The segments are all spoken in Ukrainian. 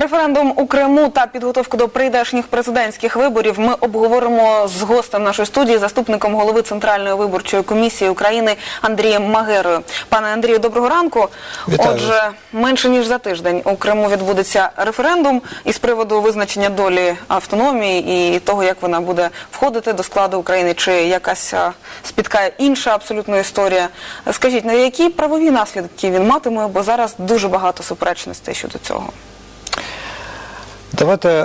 Референдум у Криму та підготовку до прийдешніх президентських виборів ми обговоримо з гостем нашої студії, заступником голови Центральної виборчої комісії України Андрієм Магерою. Пане Андрію, доброго ранку. Вітаю Отже, менше ніж за тиждень у Криму відбудеться референдум із приводу визначення долі автономії і того, як вона буде входити до складу України, чи якась спіткає інша абсолютно історія. Скажіть, на які правові наслідки він матиме? Бо зараз дуже багато суперечностей щодо цього. Давайте е,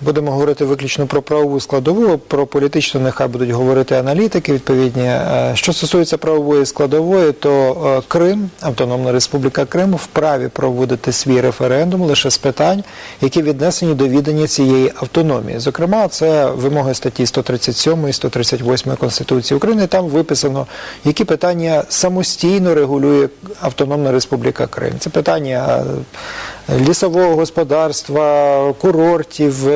будемо говорити виключно про правову складову, про політичну нехай будуть говорити аналітики відповідні. Е, що стосується правової складової, то е, Крим, Автономна Республіка Крим, вправі проводити свій референдум лише з питань, які віднесені до відання цієї автономії. Зокрема, це вимоги статті 137 і 138 Конституції України. Там виписано, які питання самостійно регулює Автономна Республіка Крим. Це питання е, лісового господарства, курортів,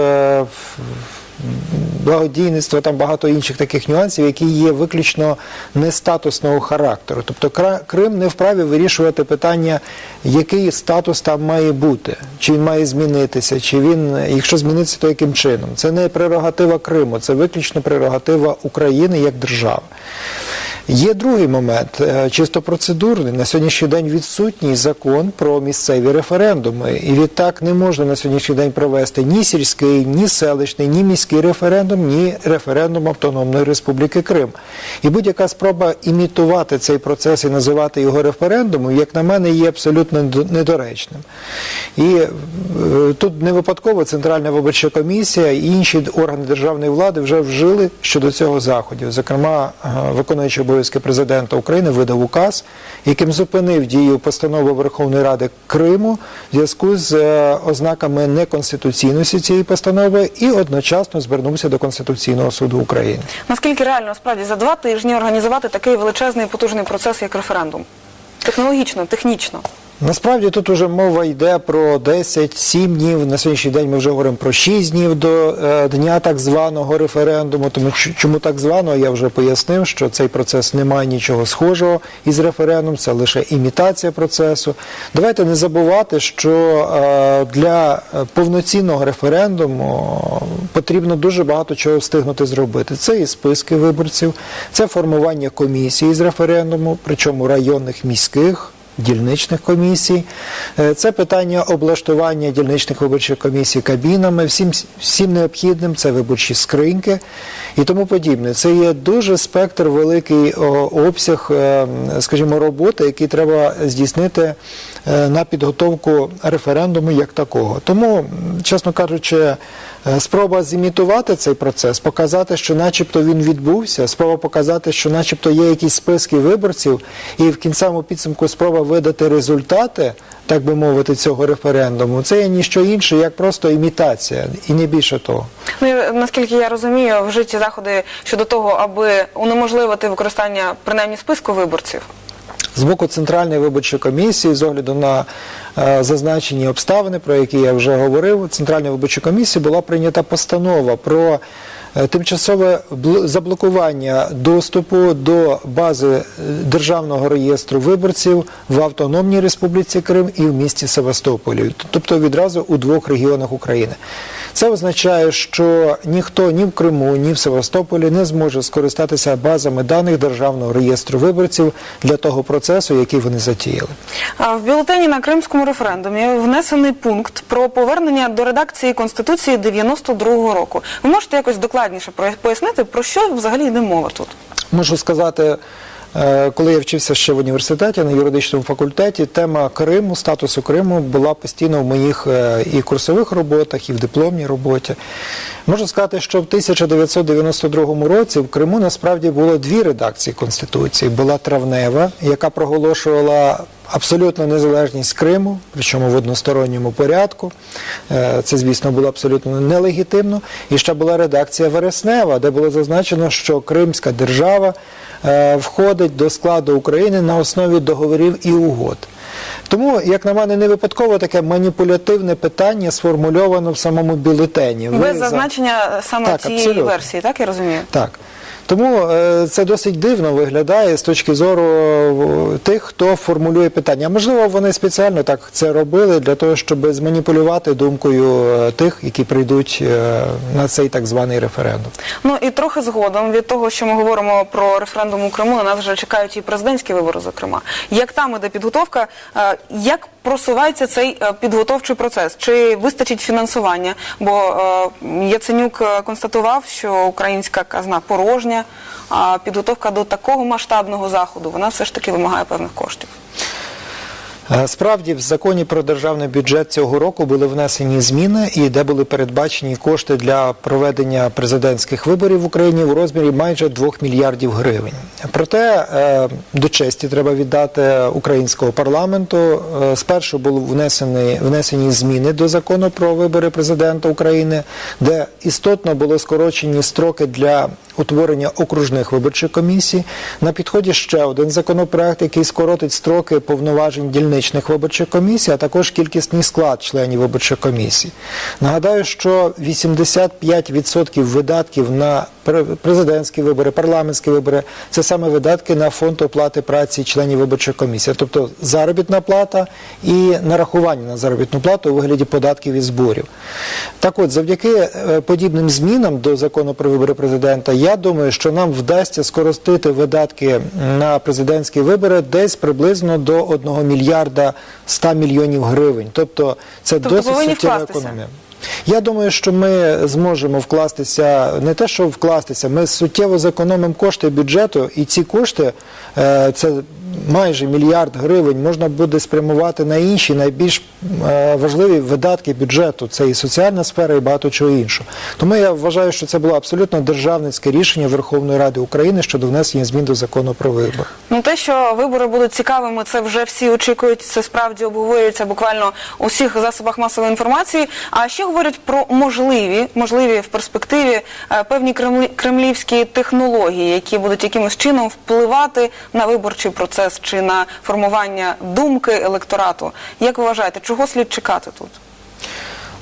благодійництва, там багато інших таких нюансів, які є виключно не статусного характеру. Тобто Крим не вправі вирішувати питання, який статус там має бути, чи він має змінитися, чи він, якщо змінитися, то яким чином. Це не прерогатива Криму, це виключно прерогатива України як держави. Є другий момент, е, чисто процедурний. На сьогоднішній день відсутній закон про місцеві референдуми. І відтак не можна на сьогоднішній день провести ні сільський, ні селищний, ні міський референдум, ні референдум Автономної Республіки Крим. І будь-яка спроба імітувати цей процес і називати його референдумом, як на мене, є абсолютно недоречним. І е, тут не випадково Центральна виборча комісія і інші органи державної влади вже вжили щодо цього заходів. Зокрема, е, виконуючий обов'язки президента України видав указ, яким зупинив дію постанови Верховної Ради Криму в зв'язку з е, ознаками неконституційності цієї постанови і одночасно звернувся до Конституційного суду України. Наскільки реально справді за два тижні організувати такий величезний потужний процес, як референдум? Технологічно, технічно. Насправді тут уже мова йде про 10-7 днів. На сьогоднішній день ми вже говоримо про 6 днів до е, дня так званого референдуму. Тому чому так званого, я вже пояснив, що цей процес не має нічого схожого із референдумом, це лише імітація процесу. Давайте не забувати, що е, для е, повноцінного референдуму потрібно дуже багато чого встигнути зробити. Це і списки виборців, це формування комісії з референдуму, причому районних міських дільничних комісій. Е, Це питання облаштування дільничних виборчих комісій кабінами, всім, всім необхідним, це виборчі скриньки і тому подібне. Це є дуже спектр, великий обсяг, е, скажімо, роботи, який треба здійснити на підготовку референдуму як такого. Тому, чесно кажучи, е, спроба зімітувати цей процес, показати, що начебто він відбувся, спроба показати, що начебто є якісь списки виборців, і в кінцевому підсумку спроба видати результати, так би мовити, цього референдуму, це є ніщо інше, як просто імітація, і не більше того. Ну, наскільки я розумію, вжиті заходи щодо того, аби унеможливити використання принаймні списку виборців. З боку Центральної виборчої комісії, з огляду на е, зазначені обставини, про які я вже говорив, Центральної виборчої комісії була прийнята постанова про е, тимчасове заблокування доступу до бази е, Державного реєстру виборців в Автономній Республіці Крим і в місті Севастополі, тобто відразу у двох регіонах України. Це означає, що ніхто ні в Криму, ні в Севастополі не зможе скористатися базами даних Державного реєстру виборців для того процесу, який вони затіяли. А в бюлетені на кримському референдумі внесений пункт про повернення до редакції Конституції 92-го року. Ви можете якось докладніше пояснити, про що взагалі йде мова тут? Можу сказати, коли я вчився ще в університеті на юридичному факультеті, тема Криму, статусу Криму була постійно в моїх е, і курсових роботах, і в дипломній роботі. Можу сказати, що в 1992 році в Криму насправді було дві редакції Конституції. Була травнева, яка проголошувала абсолютно незалежність Криму, причому в односторонньому порядку. Е, Це, звісно, було абсолютно нелегітимно. І ще була редакція Вереснева, де було зазначено, що Кримська держава е, входить до складу України на основі договорів і угод. Тому, як на мене, не випадково таке маніпулятивне питання сформульовано в самому бюлетені. Ви Без зазначення саме Так, цієї абсолютно. версії, так я розумію? Так. Тому е, це досить дивно виглядає з точки зору тих, хто формулює питання. Можливо, вони спеціально так це робили для того, щоб зманіпулювати думкою е, тих, які прийдуть е, на цей так званий референдум. Ну і трохи згодом від того, що ми говоримо про референдум у Криму, на нас вже чекають і президентські вибори, зокрема. Як там іде підготовка? Як просувається цей підготовчий процес? Чи вистачить фінансування? Бо Яценюк констатував, що українська казна порожня, а підготовка до такого масштабного заходу вона все ж таки вимагає певних коштів. Е, Справді, в законі про державний бюджет цього року були внесені зміни, і де були передбачені кошти для проведення президентських виборів в Україні у розмірі майже 2 мільярдів гривень. Проте е, до честі треба віддати українського парламенту. Е, Спершу були внесені, внесені зміни до закону про вибори президента України, де істотно було скорочені строки для утворення окружних виборчих комісій. На підході ще один законопроект, який скоротить строки повноважень дільничних виборчих комісій, а також кількісний склад членів виборчих комісій. Нагадаю, що 85% видатків на президентські вибори, парламентські вибори це саме видатки на фонд оплати праці членів виборчих комісій, тобто заробітна плата і нарахування на заробітну плату у вигляді податків і зборів. Так от, завдяки е, подібним змінам до закону про вибори президента, я думаю, що нам вдасться скоротити видатки на президентські вибори десь приблизно до 1 мільярда 100 мільйонів гривень. Тобто це Тобто досить суттєва економія. Я думаю, що ми зможемо вкластися не те, що вкластися, ми суттєво зекономимо кошти бюджету, і ці кошти е, це майже мільярд гривень можна буде спрямувати на інші найбільш е, важливі видатки бюджету. Це і соціальна сфера, і багато чого іншого. Тому я вважаю, що це було абсолютно державницьке рішення Верховної Ради України щодо внесення змін до закону про вибори. Ну те, що вибори будуть цікавими, це вже всі очікують. Це справді обговорюється буквально у всіх засобах масової інформації. А ще говорять про можливі, можливі в перспективі е, певні кремлі- кремлівські технології, які будуть якимось чином впливати на виборчий процес чи на формування думки електорату. Як ви вважаєте, чого слід чекати тут?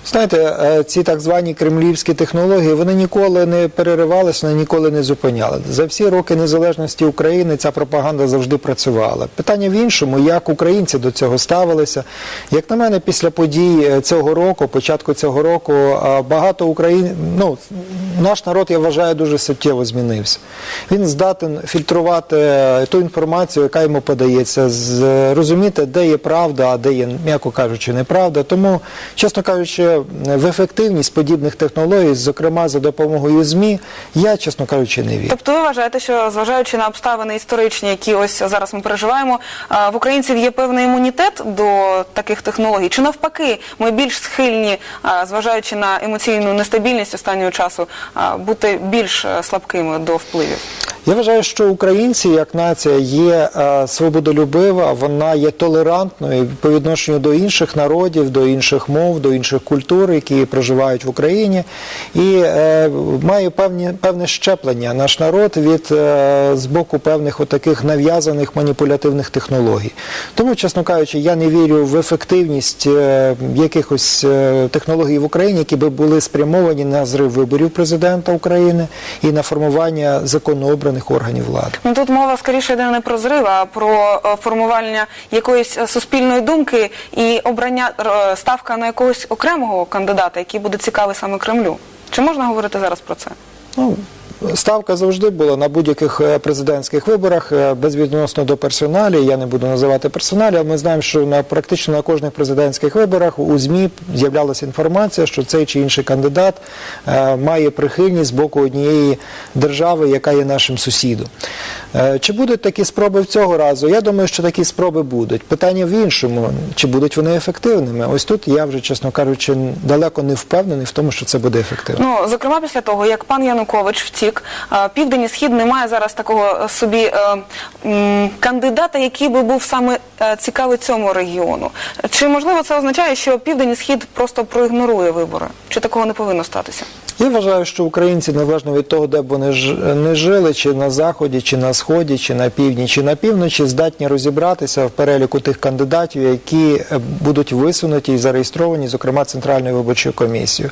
Знаєте, е, ці так звані кремлівські технології вони ніколи не переривалися, вони ніколи не зупиняли. За всі роки незалежності України ця пропаганда завжди працювала. Питання в іншому, як українці до цього ставилися. Як на мене, після подій е, цього року, початку цього року, е, багато україн... ну, наш народ, я вважаю, дуже суттєво змінився. Він здатен фільтрувати ту інформацію, яка йому подається, з- розуміти, де є правда, а де є, м'яко кажучи, неправда. Тому, чесно кажучи, в ефективність подібних технологій, зокрема за допомогою ЗМІ, я, чесно кажучи, не вірю. Тобто ви вважаєте, що зважаючи на обставини історичні, які ось зараз ми переживаємо, в українців є певний імунітет до таких технологій? Чи навпаки, ми більш схильні, зважаючи на емоційну нестабільність останнього часу, бути більш е, слабкими до впливів? Я вважаю, що українці як нація є е, свободолюбива, вона є толерантною по відношенню до інших народів, до інших мов, до інших культур, які проживають в Україні, і е, має певні певне щеплення наш народ від е, з боку певних отаких нав'язаних маніпулятивних технологій. Тому, чесно кажучи, я не вірю в ефективність е, якихось е, технологій в Україні, які би були спрямовані на зрив виборів президента України і на формування законно обраних органів влади. Ну тут мова скоріше йде не про зрив, а про е, формування якоїсь е, суспільної думки і обрання е, ставка на якогось окремого кандидата, який буде цікавий саме Кремлю. Чи можна говорити зараз про це? Ну, ставка завжди була на будь-яких е, президентських виборах е, безвідносно до персоналі. Я не буду називати персоналі, але ми знаємо, що на практично на кожних президентських виборах у ЗМІ з'являлася інформація, що цей чи інший кандидат е, має прихильність з боку однієї держави, яка є нашим сусідом. Е, Чи будуть такі спроби в цього разу? Я думаю, що такі спроби будуть. Питання в іншому, чи будуть вони ефективними? Ось тут я вже, чесно кажучи, далеко не впевнений в тому, що це буде ефективно. Ну, зокрема, після того, як пан Янукович втік, е, Південь і Схід не має зараз такого е, собі кандидата, який би був саме цікавий цьому регіону. Чи можливо це означає, що Південь і Схід просто проігнорує вибори? Чи такого не повинно статися? Я вважаю, що українці, незалежно від того, де б вони ж- не жили, чи на заході, чи на сході, чи на півдні, чи на півночі, здатні розібратися в переліку тих кандидатів, які е, будуть висунуті і зареєстровані, зокрема Центральною виборчою комісією.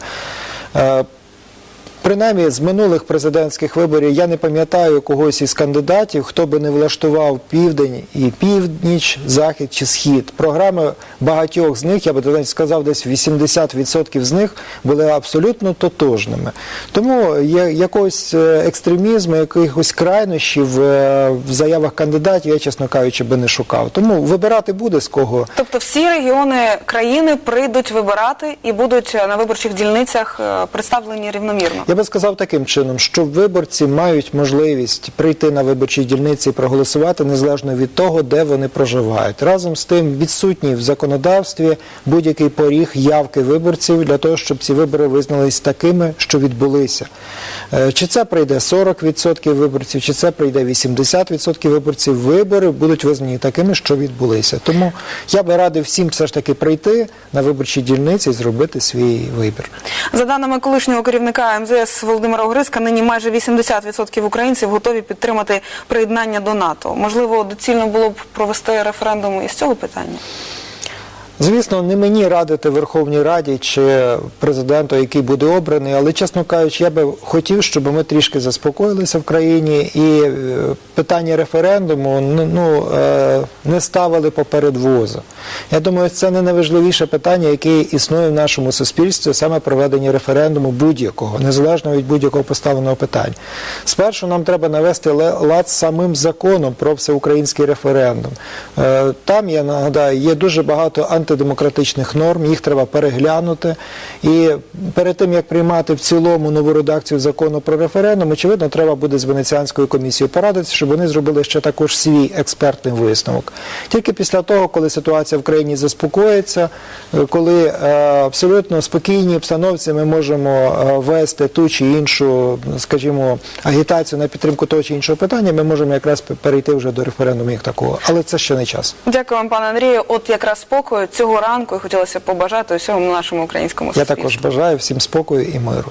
Принаймні з минулих президентських виборів я не пам'ятаю когось із кандидатів, хто би не влаштував південь і північ, захід чи схід. Програми багатьох з них, я би навіть сказав, десь 80% з них були абсолютно тотожними. Тому я- якогось е, екстремізму, якихось крайнощів е, в заявах кандидатів, я, чесно кажучи, би не шукав. Тому вибирати буде з кого. Тобто всі регіони країни прийдуть вибирати і будуть е, на виборчих дільницях представлені рівномірно. Я би сказав таким чином, що виборці мають можливість прийти на виборчі дільниці і проголосувати незалежно від того, де вони проживають. Разом з тим відсутній в законодавстві будь-який поріг явки виборців для того, щоб ці вибори визнались такими, що відбулися. Е, Чи це прийде 40% виборців, чи це прийде 80% виборців, вибори будуть визнані такими, що відбулися. Тому я би радив всім все ж таки прийти на виборчі дільниці і зробити свій вибір. За даними колишнього керівника МЗС Володимира Огризка, нині майже 80% українців готові підтримати приєднання до НАТО. Можливо, доцільно було б провести референдум із цього питання. Звісно, не мені радити Верховній Раді чи президенту, який буде обраний, але чесно кажучи, я би хотів, щоб ми трішки заспокоїлися в країні і е, питання референдуму ну, е, не ставили поперед воза. Я думаю, це не найважливіше питання, яке існує в нашому суспільстві, саме проведення референдуму будь-якого, незалежно від будь-якого поставленого питання. Спершу нам треба навести лад самим законом про всеукраїнський референдум. Е, Там, я нагадаю, є дуже багато антидемократичних норм, їх треба переглянути. І перед тим, як приймати в цілому нову редакцію закону про референдум, очевидно, треба буде з Венеціанською комісією порадитися, щоб вони зробили ще також свій експертний висновок. Тільки після того, коли ситуація в країні заспокоїться, коли е, абсолютно спокійній обстановці ми можемо е, вести ту чи іншу, скажімо, агітацію на підтримку того чи іншого питання, ми можемо якраз перейти вже до референдуму як такого. Але це ще не час. Дякую вам, пане Андрію. От якраз спокою цього ранку і хотілося побажати усьому нашому українському Я також бажаю всім спокою і миру.